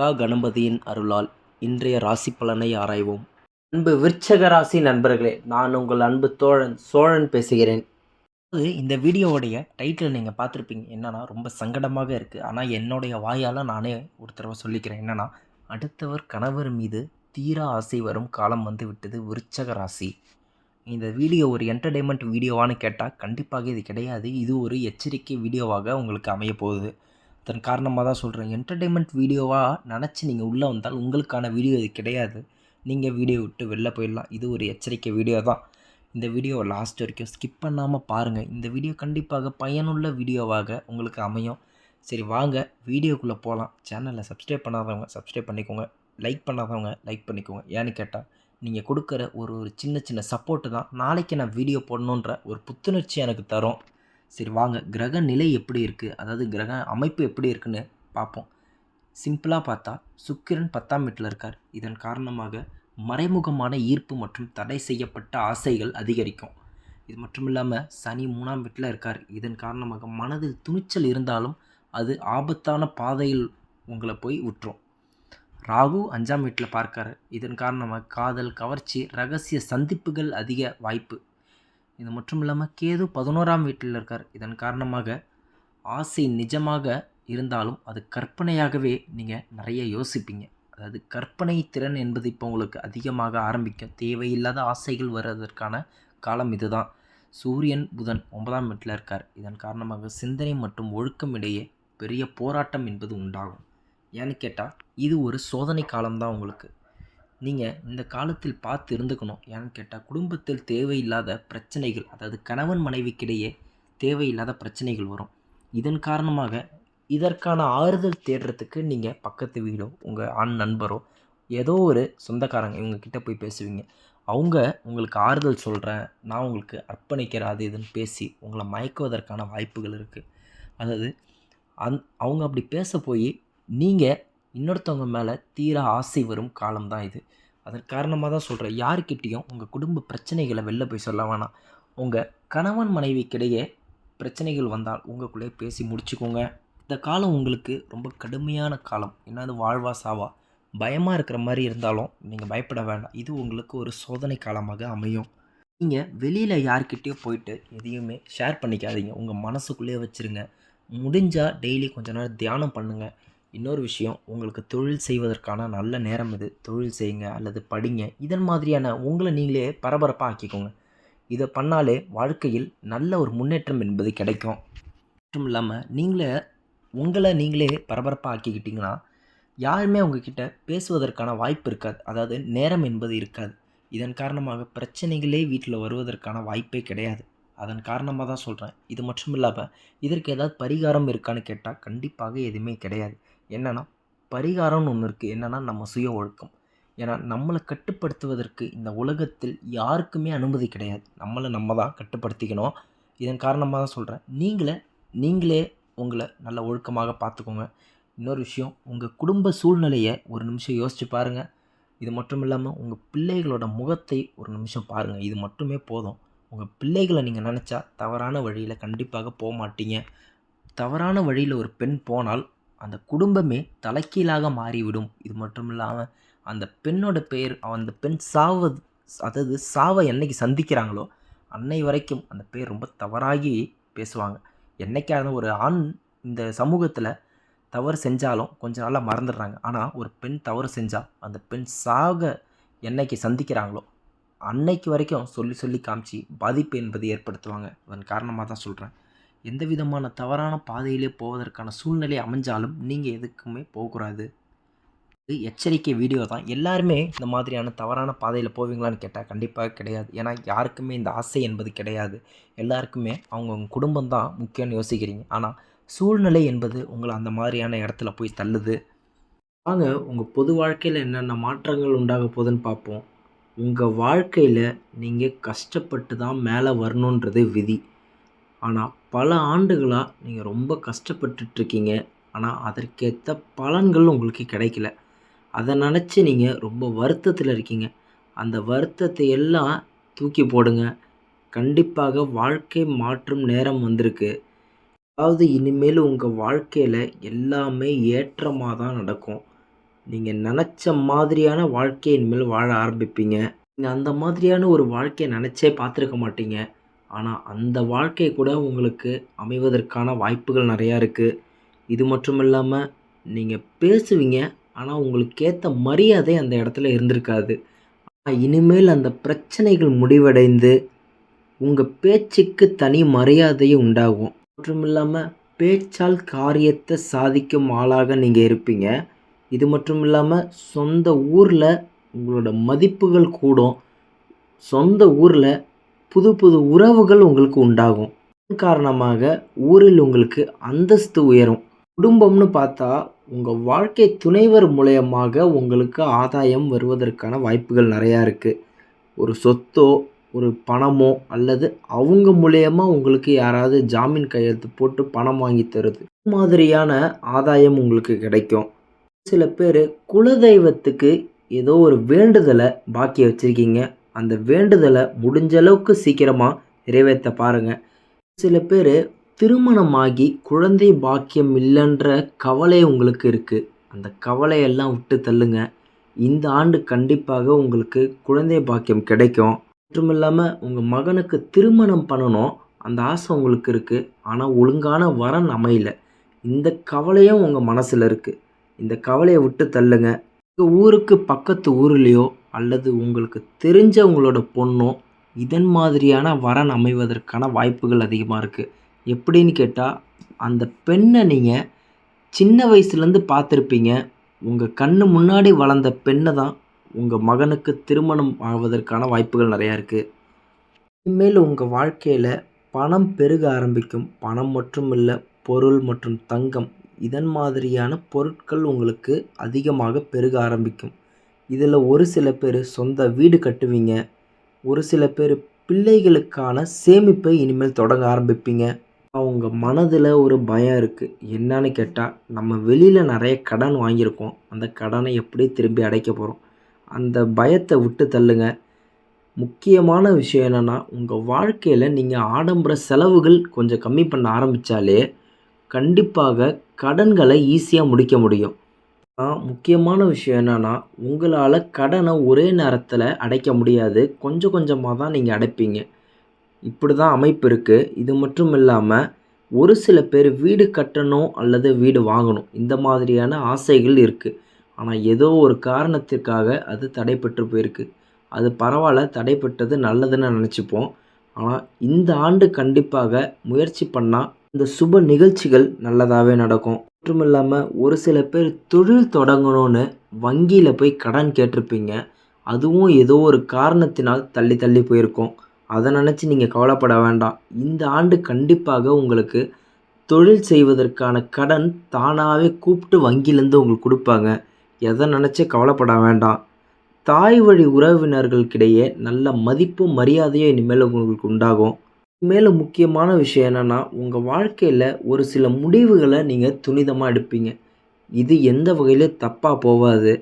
கா கணபதியின் அருளால் இன்றைய ராசி பலனை ஆராய்வோம். அன்பு விருச்சக ராசி நண்பர்களே நான் உங்கள் அன்பு தோழன் சோழன் பேசுகிறேன். இந்த வீடியோவுடைய டைட்டில் நீங்கள் பார்த்துருப்பீங்க. என்னன்னா ரொம்ப சங்கடமாக இருக்குது ஆனால் என்னுடைய வாயால் நானே ஒரு தடவை சொல்லிக்கிறேன். என்னன்னா அடுத்தவர் கணவர் மீது தீரா ஆசை வரும் காலம் வந்து விட்டது விருச்சக ராசி. இந்த வீடியோ ஒரு என்டர்டெயின்மெண்ட் வீடியோவான்னு கேட்டால் கண்டிப்பாக இது கிடையாது. இது ஒரு எச்சரிக்கை வீடியோவாக உங்களுக்கு அமைய போகுது. அதன் காரணமாக தான் சொல்கிறேன் என்டர்டெயின்மெண்ட் வீடியோவாக நினச்சி நீங்கள் உள்ளே வந்தால் உங்களுக்கான வீடியோ இது கிடையாது. நீங்கள் வீடியோ விட்டு வெளில போயிடலாம். இது ஒரு எச்சரிக்கை வீடியோ தான். இந்த வீடியோவை லாஸ்ட் வரைக்கும் ஸ்கிப் பண்ணாமல் பாருங்கள் இந்த வீடியோ கண்டிப்பாக பயனுள்ள வீடியோவாக உங்களுக்கு அமையும். சரி வாங்க. வீடியோக்குள்ளே போகலாம் சேனலை சப்ஸ்கிரைப் பண்ணாதவங்க சப்ஸ்கிரைப் பண்ணிக்கோங்க. லைக் பண்ணாதவங்க லைக் பண்ணிக்கோங்க. ஏன்னு கேட்டால் நீங்கள் கொடுக்குற ஒரு ஒரு சின்ன சின்ன சப்போர்ட்டு தான் நாளைக்கு நான் வீடியோ போடணுன்ற ஒரு புத்துணர்ச்சி எனக்கு தரும். சரி வாங்க கிரக நிலை எப்படி இருக்குது அதாவது கிரக அமைப்பு எப்படி இருக்குன்னு பார்ப்போம். சிம்பிளாக பார்த்தா சுக்கிரன் பத்தாம் வீட்டில் இருக்கார். இதன் காரணமாக மறைமுகமான ஈர்ப்பு மற்றும் தடை செய்யப்பட்ட ஆசைகள் அதிகரிக்கும். இது மட்டும் இல்லாமல் சனி மூணாம் வீட்டில் இருக்கார். இதன் காரணமாக மனதில் துணிச்சல் இருந்தாலும் அது ஆபத்தான பாதையில் உங்களை போய் விட்டுரும் ராகு அஞ்சாம் வீட்டில் பார்க்காரு. இதன் காரணமாக காதல் கவர்ச்சி ரகசிய சந்திப்புகள் அதிக வாய்ப்பு. இது மட்டும் இல்லாமல் கேது பதினோராம் வீட்டில் இருக்கார். இதன் காரணமாக ஆசை நிஜமாக இருந்தாலும் அது கற்பனையாகவே நீங்கள் நிறைய யோசிப்பீங்க. அதாவது கற்பனை திறன் என்பது இப்போ உங்களுக்கு அதிகமாக ஆரம்பிக்கும். தேவையில்லாத ஆசைகள் வர்றதற்கான காலம் இதுதான். சூரியன் புதன் ஒன்பதாம் வீட்டில் இருக்கார். இதன் காரணமாக சிந்தனை மற்றும் ஒழுக்கம் இடையே பெரிய போராட்டம் என்பது உண்டாகும். ஏன்னு கேட்டால் இது ஒரு சோதனை காலம்தான் உங்களுக்கு. நீங்கள் இந்த காலத்தில் பார்த்து இருந்துக்கணும். ஏன்னு கேட்டால் குடும்பத்தில் தேவையில்லாத பிரச்சனைகள் அதாவது கணவன் மனைவிக்கிடையே தேவையில்லாத பிரச்சனைகள் வரும். இதன் காரணமாக இதற்கான ஆறுதல் தேடுறதுக்கு நீங்கள் பக்கத்து வீடோ உங்கள் ஆண் நண்பரோ ஏதோ ஒரு சொந்தக்காரங்க இவங்கக்கிட்ட போய் பேசுவீங்க. அவங்க உங்களுக்கு ஆறுதல் சொல்கிறேன் நான் உங்களுக்கு அர்ப்பணிக்கிறேன் அது இதுன்னு பேசி உங்களை மயக்குவதற்கான வாய்ப்புகள் இருக்குது அதாவது அந் அவங்க அப்படி பேச போய் நீங்கள் இன்னொருத்தவங்க மேலே தீர ஆசை வரும் காலம்தான் இது. அதன் காரணமாக தான் சொல்கிறேன் யாருக்கிட்டேயும் உங்கள் குடும்ப பிரச்சனைகளை வெளில போய் சொல்ல வேணாம். உங்கள் கணவன் மனைவிக்கிடையே பிரச்சனைகள் வந்தால் உங்களுக்குள்ளே பேசி முடிச்சுக்கோங்க. இந்த காலம் உங்களுக்கு ரொம்ப கடுமையான காலம். என்னது வாழ்வா சாவா? பயமாக இருக்கிற மாதிரி இருந்தாலும் நீங்கள் பயப்பட வேண்டாம் இது உங்களுக்கு ஒரு சோதனை காலமாக அமையும். நீங்கள் வெளியில் யார்கிட்டேயோ போயிட்டு எதையுமே ஷேர் பண்ணிக்காதீங்க. உங்கள் மனசுக்குள்ளேயே வச்சுருங்க. முடிஞ்சால் டெய்லி கொஞ்ச நேரம் தியானம் பண்ணுங்கள் இன்னொரு விஷயம் உங்களுக்கு தொழில் செய்வதற்கான நல்ல நேரம் இது. தொழில் செய்யுங்க அல்லது படிங்க. இதன் மாதிரியான உங்களை நீங்களே பரபரப்பாக ஆக்கிக்கோங்க. இதை பண்ணாலே வாழ்க்கையில் நல்ல ஒரு முன்னேற்றம் என்பது கிடைக்கும். மட்டும் இல்லாமல் நீங்களே உங்களை நீங்களே பரபரப்பாக ஆக்கிக்கிட்டிங்கன்னா யாருமே உங்ககிட்ட பேசுவதற்கான வாய்ப்பு இருக்காது. அதாவது நேரம் என்பது இருக்காது. இதன் காரணமாக பிரச்சனைகளே வீட்டில் வருவதற்கான வாய்ப்பே கிடையாது. அதன் காரணமாக தான் சொல்கிறேன் இது மட்டும் இல்லாமல் இதற்கு ஏதாவது பரிகாரம் இருக்கான்னு கேட்டால் கண்டிப்பாக எதுவுமே கிடையாது. என்னென்னா பரிகாரம்னு ஒன்று இருக்குது என்னென்னா நம்ம சுய ஒழுக்கம். ஏன்னா நம்மளை கட்டுப்படுத்துவதற்கு இந்த உலகத்தில் யாருக்குமே அனுமதி கிடையாது. நம்மளை நம்ம தான் கட்டுப்படுத்திக்கணும். இதன் காரணமாக தான் சொல்கிறேன் நீங்களே நீங்களே உங்களை நல்ல ஒழுக்கமாக பார்த்துக்கோங்க. இன்னொரு விஷயம் உங்கள் குடும்ப சூழ்நிலையை ஒரு நிமிஷம் யோசித்து பாருங்கள் இது மட்டும் இல்லாமல் உங்கள் பிள்ளைகளோட முகத்தை ஒரு நிமிஷம் பாருங்கள் இது மட்டுமே போதும். உங்கள் பிள்ளைகளை நீங்கள் நினச்சா தவறான வழியில் கண்டிப்பாக போக மாட்டீங்க. தவறான வழியில் ஒரு பெண் போனால் அந்த குடும்பமே தலைக்கீழாக மாறிவிடும். இது மட்டும் இல்லாமல் அந்த பெண்ணோட பெயர் அந்த பெண் சாவது அதாவது சாவை என்னைக்கு சந்திக்கிறாங்களோ அன்னை வரைக்கும் அந்த பேர் ரொம்ப தவறாகி பேசுவாங்க. என்னைக்காவது ஒரு ஆண் இந்த சமூகத்தில் தவறு செஞ்சாலும் கொஞ்ச நாளாக மறந்துடுறாங்க. ஆனால் ஒரு பெண் தவறு செஞ்சால் அந்த பெண் சாக என்னைக்கு சந்திக்கிறாங்களோ அன்னைக்கு வரைக்கும் சொல்லி சொல்லி காமிச்சு பாதிப்பு என்பது ஏற்படுத்துவாங்க. அதன் காரணமாக தான் சொல்கிறேன் எந்த விதமான தவறான பாதையிலே போவதற்கான சூழ்நிலை அமைஞ்சாலும் நீங்கள் எதுக்குமே போகக்கூடாது இது எச்சரிக்கை வீடியோ தான். எல்லாருமே இந்த மாதிரியான தவறான பாதையில் போவீங்களான்னு கேட்டால் கண்டிப்பாக கிடையாது. ஏன்னா யாருக்குமே இந்த ஆசை என்பது கிடையாது. எல்லாருக்குமே அவங்கவுங்க குடும்பம் தான் முக்கியம்னு யோசிக்கிறீங்க. ஆனால் சூழ்நிலை என்பது உங்களை அந்த மாதிரியான இடத்துல போய் தள்ளுது. வாங்க உங்கள் பொது வாழ்க்கையில் என்னென்ன மாற்றங்கள் உண்டாக போகுதுன்னு பார்ப்போம். உங்கள் வாழ்க்கையில் நீங்கள் கஷ்டப்பட்டு தான் மேலே வரணுன்றது விதி. ஆனால் பல ஆண்டுகளாக நீங்கள் ரொம்ப கஷ்டப்பட்டுட்ருக்கீங்க. ஆனால் அதற்கேற்ற பலன்கள் உங்களுக்கு கிடைக்கல. அதை நினச்சி நீங்கள் ரொம்ப வருத்தத்தில் இருக்கீங்க. அந்த வருத்தத்தை எல்லாம் தூக்கி போடுங்க. கண்டிப்பாக வாழ்க்கை மாற்றும் நேரம் வந்திருக்கு. அதாவது இனிமேல் உங்கள் வாழ்க்கையில் எல்லாமே ஏற்றமாக தான் நடக்கும். நீங்கள் நினச்ச மாதிரியான வாழ்க்கையை இனிமேல் வாழ ஆரம்பிப்பீங்க. நீங்கள் அந்த மாதிரியான ஒரு வாழ்க்கையை நினச்சே பார்த்துருக்க மாட்டீங்க. ஆனால் அந்த வாழ்க்கை கூட உங்களுக்கு அமைவதற்கான வாய்ப்புகள் நிறையா இருக்குது இது மட்டும் இல்லாமல் நீங்கள் பேசுவீங்க ஆனால் உங்களுக்கு ஏற்ற மரியாதை அந்த இடத்துல இருந்திருக்காது. ஆனால் இனிமேல் அந்த பிரச்சனைகள் முடிவடைந்து உங்கள் பேச்சுக்கு தனி மரியாதையும் உண்டாகும். மற்றும் இல்லாமல் பேச்சால் காரியத்தை சாதிக்கும் ஆளாக நீங்கள் இருப்பீங்க. இது மட்டும் இல்லாமல் சொந்த ஊரில் உங்களோட மதிப்புகள் கூடும். சொந்த ஊரில் புது புது உறவுகள் உங்களுக்கு உண்டாகும். காரணமாக ஊரில் உங்களுக்கு அந்தஸ்து உயரும். குடும்பம்னு பார்த்தா உங்கள் வாழ்க்கை துணைவர் மூலயமாக உங்களுக்கு ஆதாயம் வருவதற்கான வாய்ப்புகள் நிறையா இருக்குது ஒரு சொத்தோ ஒரு பணமோ அல்லது அவங்க மூலயமா உங்களுக்கு யாராவது ஜாமீன் கையெழுத்து போட்டு பணம் வாங்கி தருது. மாதிரியான ஆதாயம் உங்களுக்கு கிடைக்கும். சில பேர் குலதெய்வத்துக்கு ஏதோ ஒரு வேண்டுதலை பாக்கி வச்சுருக்கீங்க. அந்த வேண்டுதலை முடிஞ்ச அளவுக்கு சீக்கிரமாக நிறைவேற்ற பாருங்கள் சில பேர் திருமணமாகி குழந்தை பாக்கியம் இல்லைன்ற கவலை உங்களுக்கு இருக்குது அந்த கவலையெல்லாம் விட்டு தள்ளுங்க. இந்த ஆண்டு கண்டிப்பாக உங்களுக்கு குழந்தை பாக்கியம் கிடைக்கும். மற்றும் இல்லாமல் உங்கள் மகனுக்கு திருமணம் பண்ணணும். அந்த ஆசை உங்களுக்கு இருக்குது ஆனால் ஒழுங்கான வரன் அமையல. இந்த கவலையும் உங்கள் மனசில் இருக்குது இந்த கவலையை விட்டு தள்ளுங்க. உங்கள் ஊருக்கு பக்கத்து ஊர்லேயோ அல்லது உங்களுக்கு தெரிஞ்சவங்களோட பொண்ணோ இதன் மாதிரியான வரன் அமைவதற்கான வாய்ப்புகள் அதிகமாக இருக்குது எப்படின்னு கேட்டால் அந்த பெண்ணை நீங்கள் சின்ன வயசுலேருந்து பார்த்துருப்பீங்க. உங்கள் கண்ணு முன்னாடி வளர்ந்த பெண்ணை தான் உங்கள் மகனுக்கு திருமணம் ஆவதற்கான வாய்ப்புகள் நிறையா இருக்குது இனிமேல் உங்கள் வாழ்க்கையில் பணம் பெருக ஆரம்பிக்கும். பணம் மட்டும் இல்லை பொருள் மற்றும் தங்கம் இதன் மாதிரியான பொருட்கள் உங்களுக்கு அதிகமாக பெருக ஆரம்பிக்கும். இதில் ஒரு சில பேர் சொந்த வீடு கட்டுவீங்க. ஒரு சில பேர் பிள்ளைகளுக்கான சேமிப்பை இனிமேல் தொடங்க ஆரம்பிப்பீங்க. அவங்க மனதில் ஒரு பயம் இருக்குது என்னன்னு கேட்டால் நம்ம வெளியில் நிறைய கடன் வாங்கியிருக்கோம். அந்த கடனை எப்படி திரும்பி அடைக்க போகிறோம் அந்த பயத்தை விட்டு தள்ளுங்க. முக்கியமான விஷயம் என்னென்னா உங்கள் வாழ்க்கையில் நீங்கள் ஆடம்பர செலவுகள் கொஞ்சம் கம்மி பண்ண ஆரம்பித்தாலே கண்டிப்பாக கடன்களை ஈஸியாக முடிக்க முடியும். முக்கியமான விஷயம் என்னென்னா உங்களால் கடனை ஒரே நேரத்தில் அடைக்க முடியாது. கொஞ்சம் கொஞ்சமாக தான் நீங்கள் அடைப்பீங்க. இப்படி தான் அமைப்பு இருக்குது இது மட்டும் இல்லாமல் ஒரு சில பேர் வீடு கட்டணும் அல்லது வீடு வாங்கணும். இந்த மாதிரியான ஆசைகள் இருக்குது ஆனால் ஏதோ ஒரு காரணத்திற்காக அது தடைப்பட்டு போயிருக்கு. அது பரவாயில்ல தடைப்பட்டது நல்லதுன்னு நினச்சிப்போம். ஆனால் இந்த ஆண்டு கண்டிப்பாக முயற்சி பண்ணால் இந்த சுப நிகழ்ச்சிகள் நல்லதாகவே நடக்கும். மற்றும் இல்லாமல் ஒரு சில பேர் தொழில் தொடங்கணும்னு வங்கியில் போய் கடன் கேட்டிருப்பீங்க. அதுவும் ஏதோ ஒரு காரணத்தினால் தள்ளி தள்ளி போயிருக்கும். அதை நினச்சி நீங்கள் கவலைப்பட வேண்டாம். இந்த ஆண்டு கண்டிப்பாக உங்களுக்கு தொழில் செய்வதற்கான கடன் தானாகவே கூப்பிட்டு வங்கியிலேருந்து உங்களுக்கு கொடுப்பாங்க. எதை நினச்சி கவலைப்பட வேண்டாம். தாய் வழி உறவினர்களுக்கிடையே நல்ல மதிப்பும் மரியாதையும் இனிமேல் உங்களுக்கு உண்டாகும். மேலும் முக்கியமான விஷயம் என்னென்னா உங்கள் வாழ்க்கையில் ஒரு சில முடிவுகளை நீங்கள் துணிதமாக எடுப்பீங்க. இது எந்த வகையிலும் தப்பாக போகாது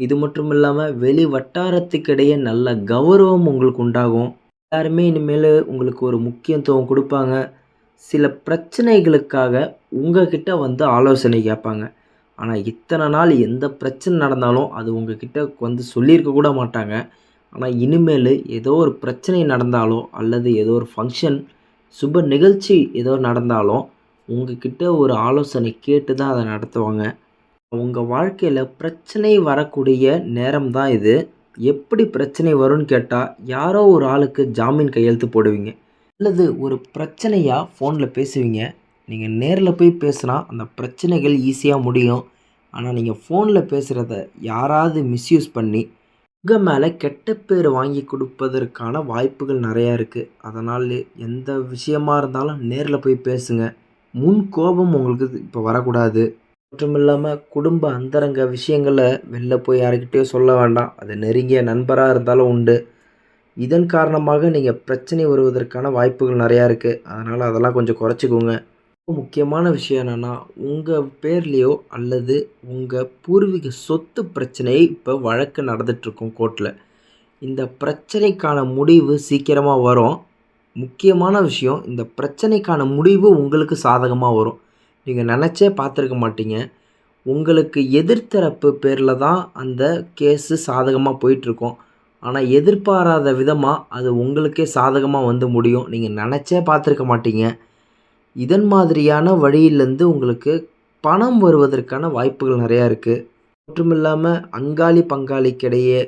இது மட்டும் இல்லாமல் வெளி வட்டாரத்துக்கிடையே நல்ல கௌரவம் உங்களுக்கு உண்டாகும். எல்லாருமே இனிமேல் உங்களுக்கு ஒரு முக்கியத்துவம் கொடுப்பாங்க. சில பிரச்சனைகளுக்காக உங்ககிட்ட வந்து ஆலோசனை கேட்பாங்க. ஆனால் இத்தனை நாள் எந்த பிரச்சனை நடந்தாலும் அது உங்ககிட்ட வந்து சொல்லியிருக்க கூட மாட்டாங்க. ஆனால் இனிமேல் ஏதோ ஒரு பிரச்சனை நடந்தாலோ அல்லது ஏதோ ஒரு ஃபங்க்ஷன் சுப நிகழ்ச்சி ஏதோ நடந்தாலும் உங்ககிட்ட ஒரு ஆலோசனை கேட்டு தான் அதை நடத்துவாங்க. உங்கள் வாழ்க்கையில் பிரச்சனை வரக்கூடிய நேரம் தான் இது. எப்படி பிரச்சனை வரும்னு கேட்டால் யாரோ ஒரு ஆளுக்கு ஜாமீன் கையெழுத்து போடுவீங்க. அல்லது ஒரு பிரச்சனையாக ஃபோனில் பேசுவீங்க. நீங்கள் நேரில் போய் பேசுனா அந்த பிரச்சனைகள் ஈஸியாக முடியும். ஆனால் நீங்கள் ஃபோனில் பேசுகிறத யாராவது மிஸ்யூஸ் பண்ணி உங்கள் மேலே கெட்ட பேர் வாங்கி கொடுப்பதற்கான வாய்ப்புகள் நிறையா இருக்குது அதனால் எந்த விஷயமா இருந்தாலும் நேரில் போய் பேசுங்க. முன் கோபம் உங்களுக்கு இப்போ வரக்கூடாது. மற்றும் இல்லாமல் குடும்ப அந்தரங்க விஷயங்களை வெளில போய் யாருக்கிட்டேயோ சொல்ல வேண்டாம். அது நெருங்கிய நண்பராக இருந்தாலும் உண்டு. இதன் காரணமாக நீங்கள் பிரச்சனை வருவதற்கான வாய்ப்புகள் நிறையா இருக்குது அதனால் அதெல்லாம் கொஞ்சம் குறைச்சிக்கோங்க. முக்கியமான விஷயம் என்னென்னா உங்கள் பேர்லேயோ அல்லது உங்கள் பூர்வீக சொத்து பிரச்சனை இப்போ வழக்கு நடந்துகிட்ருக்கும் கோர்ட்டில் இந்த பிரச்சனைக்கான முடிவு சீக்கிரமாக வரும். முக்கியமான விஷயம் இந்த பிரச்சனைக்கான முடிவு உங்களுக்கு சாதகமாக வரும். நீங்கள் நினச்சே பார்த்துருக்க மாட்டீங்க. உங்களுக்கு எதிர்த்தரப்பு பேரில் தான் அந்த கேஸு சாதகமாக போயிட்டுருக்கும். ஆனால் எதிர்பாராத விதமாக அது உங்களுக்கே சாதகமாக வந்து முடியும். நீங்கள் நினச்சே பார்த்துருக்க மாட்டீங்க. இதன் மாதிரியான வழியிலேருந்து உங்களுக்கு பணம் வருவதற்கான வாய்ப்புகள் நிறையா இருக்குது மற்றும் இல்லாமல் அங்காளி பங்காளிக்கிடையே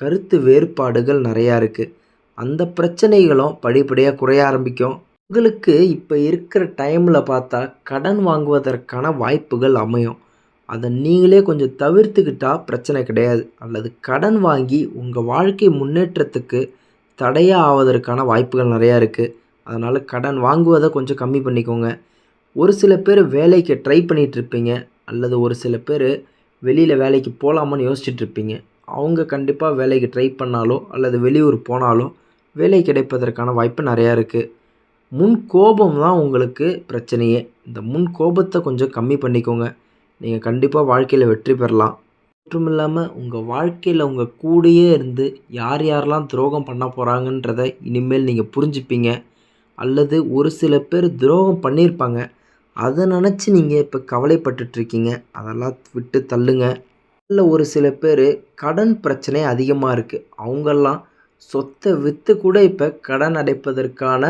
கருத்து வேறுபாடுகள் நிறையா இருக்குது அந்த பிரச்சனைகளும் படிப்படியாக குறைய ஆரம்பிக்கும். உங்களுக்கு இப்போ இருக்கிற டைமில் பார்த்தா கடன் வாங்குவதற்கான வாய்ப்புகள் அமையும். அதை நீங்களே கொஞ்சம் தவிர்த்துக்கிட்டால் பிரச்சனை கிடையாது. அல்லது கடன் வாங்கி உங்கள் வாழ்க்கை முன்னேற்றத்துக்கு தடையாக ஆவதற்கான வாய்ப்புகள் நிறையா இருக்குது அதனால் கடன் வாங்குவதை கொஞ்சம் கம்மி பண்ணிக்கோங்க. ஒரு சில பேர் வேலைக்கு ட்ரை பண்ணிகிட்ருப்பீங்க அல்லது ஒரு சில பேர் வெளியில் வேலைக்கு போகலாமான்னு யோசிச்சுட்ருப்பீங்க அவங்க கண்டிப்பாக வேலைக்கு ட்ரை பண்ணாலோ அல்லது வெளியூர் போனாலோ வேலை கிடைப்பதற்கான வாய்ப்பு நிறையா இருக்குது முன் கோபம் தான் உங்களுக்கு பிரச்சனையே. இந்த முன் கோபத்தை கொஞ்சம் கம்மி பண்ணிக்கோங்க. நீங்கள் கண்டிப்பாக வாழ்க்கையில் வெற்றி பெறலாம். மற்றும் இல்லாமல் உங்கள் வாழ்க்கையில் உங்கள் கூடயே இருந்து யார் யாரெல்லாம் துரோகம் பண்ண போகிறாங்கன்றதை இனிமேல் நீங்கள் புரிஞ்சுப்பீங்க. அல்லது ஒரு சில பேர் துரோகம் பண்ணியிருப்பாங்க. அதை நினச்சி நீங்கள் இப்போ கவலைப்பட்டுட்ருக்கீங்க. அதெல்லாம் விட்டு தள்ளுங்க. இல்லை ஒரு சில பேர் கடன் பிரச்சனை அதிகமாக இருக்குது அவங்கெல்லாம் சொத்தை விற்று கூட இப்போ கடன் அடைப்பதற்கான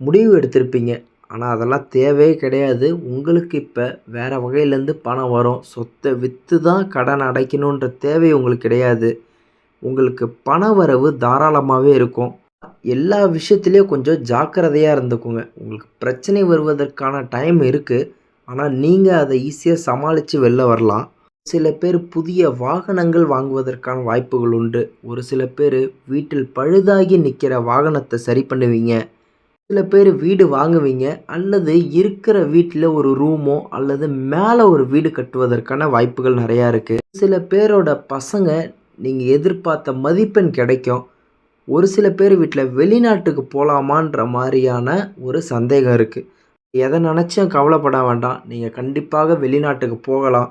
முடிவு எடுத்திருப்பீங்க. ஆனால் அதெல்லாம் தேவையே கிடையாது. உங்களுக்கு இப்போ வேறு வகையிலேருந்து பணம் வரும். சொத்தை விற்று தான் கடன் அடைக்கணுன்ற தேவை உங்களுக்கு கிடையாது. உங்களுக்கு பண வரவு தாராளமாகவே இருக்கும். எல்லா விஷயத்துலேயும் கொஞ்சம் ஜாக்கிரதையாக இருந்துக்கோங்க. உங்களுக்கு பிரச்சனை வருவதற்கான டைம் இருக்குது ஆனால் நீங்கள் அதை ஈஸியாக சமாளித்து வெளில வரலாம். சில பேர் புதிய வாகனங்கள் வாங்குவதற்கான வாய்ப்புகள் உண்டு. ஒரு சில பேர் வீட்டில் பழுதாகி நிற்கிற வாகனத்தை சரி பண்ணுவீங்க. சில பேர் வீடு வாங்குவீங்க. அல்லது இருக்கிற வீட்டில் ஒரு ரூமோ அல்லது மேலே ஒரு வீடு கட்டுவதற்கான வாய்ப்புகள் நிறையா இருக்குது சில பேரோட பசங்க நீங்கள் எதிர்பார்த்த மதிப்பெண் கிடைக்கும். ஒரு சில பேர் வீட்டில் வெளிநாட்டுக்கு போகலாமான்ற மாதிரியான ஒரு சந்தேகம் இருக்குது எதை நினச்சும் கவலைப்பட வேண்டாம். நீங்கள் கண்டிப்பாக வெளிநாட்டுக்கு போகலாம்.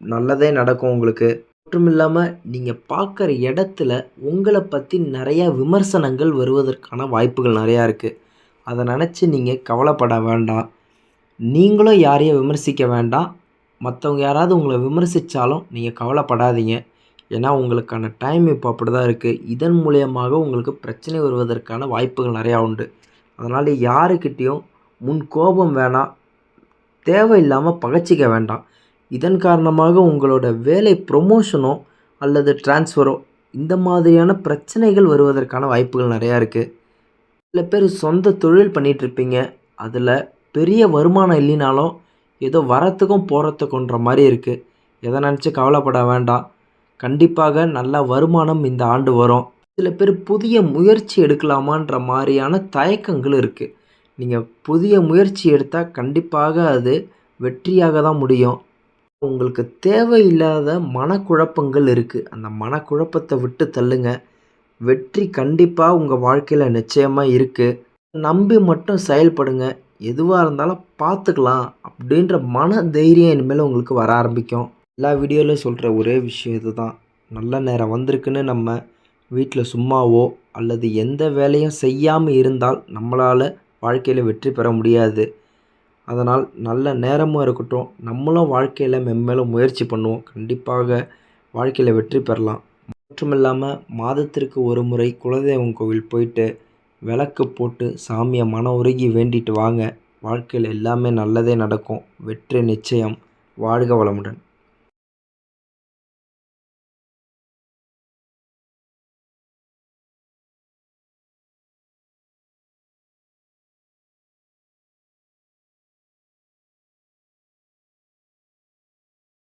நல்லதே நடக்கும் உங்களுக்கு. மற்றும் இல்லாமல் நீங்கள் பார்க்குற இடத்துல உங்களை பற்றி நிறையா விமர்சனங்கள் வருவதற்கான வாய்ப்புகள் நிறையா இருக்குது அதை நினச்சி நீங்கள் கவலைப்பட வேண்டாம். நீங்களும் யாரையும் விமர்சிக்க வேண்டாம். மற்றவங்க யாராவது உங்களை விமர்சித்தாலும் நீங்கள் கவலைப்படாதீங்க. ஏன்னா உங்களுக்கான டைம் இப்போ அப்படி தான் இருக்குது இதன் மூலியமாக உங்களுக்கு பிரச்சனை வருவதற்கான வாய்ப்புகள் நிறையா உண்டு. அதனால் யாருக்கிட்டேயும் முன் கோபம் வேணாம். தேவையில்லாமல் பகச்சிக்க வேண்டாம். இதன் காரணமாக உங்களோட வேலை ப்ரொமோஷனோ அல்லது ட்ரான்ஸ்ஃபரோ இந்த மாதிரியான பிரச்சனைகள் வருவதற்கான வாய்ப்புகள் நிறையா இருக்குது சில பேர் சொந்த தொழில் பண்ணிகிட்ருப்பீங்க அதில் பெரிய வருமானம் இல்லைனாலும் ஏதோ வரத்துக்கும் போகிறதுக்குன்ற மாதிரி இருக்குது எதை நினச்சி கவலைப்பட வேண்டாம். கண்டிப்பாக நல்ல வருமானம் இந்த ஆண்டு வரும். சில பேர் புதிய முயற்சி எடுக்கலாமான்ற மாதிரியான தயக்கங்கள் இருக்குது நீங்கள் புதிய முயற்சி எடுத்தால் கண்டிப்பாக அது வெற்றியாக தான் முடியும். உங்களுக்கு தேவையில்லாத மனக்குழப்பங்கள் இருக்குது அந்த மனக்குழப்பத்தை விட்டு தள்ளுங்க. வெற்றி கண்டிப்பாக உங்கள் வாழ்க்கையில் நிச்சயமாக இருக்குது நம்பி மட்டும் செயல்படுங்க. எதுவாக இருந்தாலும் பார்த்துக்கலாம். அப்படின்ற மன தைரியம் இனிமேல் உங்களுக்கு வர ஆரம்பிக்கும். எல்லா வீடியோலையும் சொல்கிற ஒரே விஷயம் இது தான் நல்ல நேரம் வந்திருக்குன்னு நம்ம வீட்டில் சும்மாவோ அல்லது எந்த வேலையும் செய்யாமல் இருந்தால் நம்மளால் வாழ்க்கையில் வெற்றி பெற முடியாது. அதனால் நல்ல நேரமும் இருக்கட்டும். நம்மளும் வாழ்க்கையில் மென்மேலும் முயற்சி பண்ணுவோம். கண்டிப்பாக வாழ்க்கையில் வெற்றி பெறலாம். மற்றும் இல்லாமல் மாதத்திற்கு ஒரு முறை குலதெய்வம் கோவில் போயிட்டு விளக்கு போட்டு சாமியை மன உருகி வேண்டிட்டு வாங்க. வாழ்க்கையில் எல்லாமே நல்லதே நடக்கும். வெற்றி நிச்சயம். வாழ்க வளமுடன்.